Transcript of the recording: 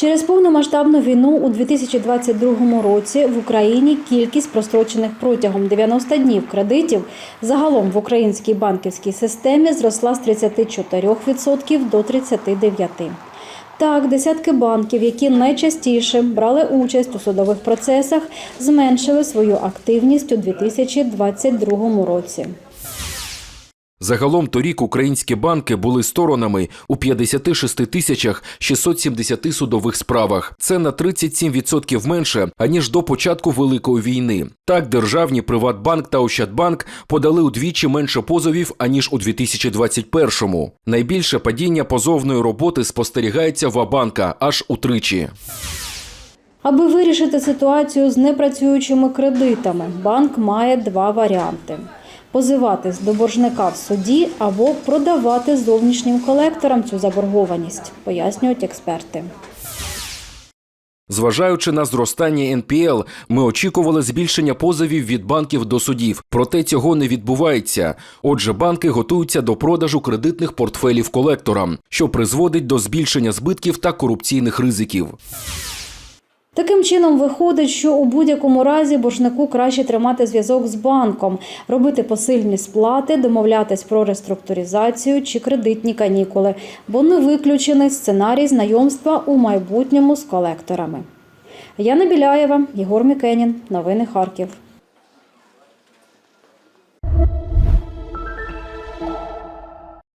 Через повномасштабну війну у 2022 році в Україні кількість прострочених протягом 90 днів кредитів загалом в українській банківській системі зросла з 34% до 39%. Так, десятки банків, які найчастіше брали участь у судових процесах, зменшили свою активність у 2022 році. Загалом торік українські банки були сторонами у 56 тисячах 670 судових справах. Це на 37% менше аніж до початку великої війни. Так, державні Приватбанк та Ощадбанк подали удвічі менше позовів аніж у 2021-му. Найбільше падіння позовної роботи спостерігається в Абанка аж утричі. Аби вирішити ситуацію з непрацюючими кредитами, банк має два варіанти: позиватись до боржника в суді або продавати зовнішнім колекторам цю заборгованість, пояснюють експерти. Зважаючи на зростання НПЛ, ми очікували збільшення позовів від банків до судів. Проте цього не відбувається. Отже, банки готуються до продажу кредитних портфелів колекторам, що призводить до збільшення збитків та корупційних ризиків. Таким чином виходить, що у будь-якому разі боржнику краще тримати зв'язок з банком, робити посильні сплати, домовлятись про реструктуризацію чи кредитні канікули, бо не виключений сценарій знайомства у майбутньому з колекторами. Яна Біляєва, Єгор Мікенін. Новини Харків.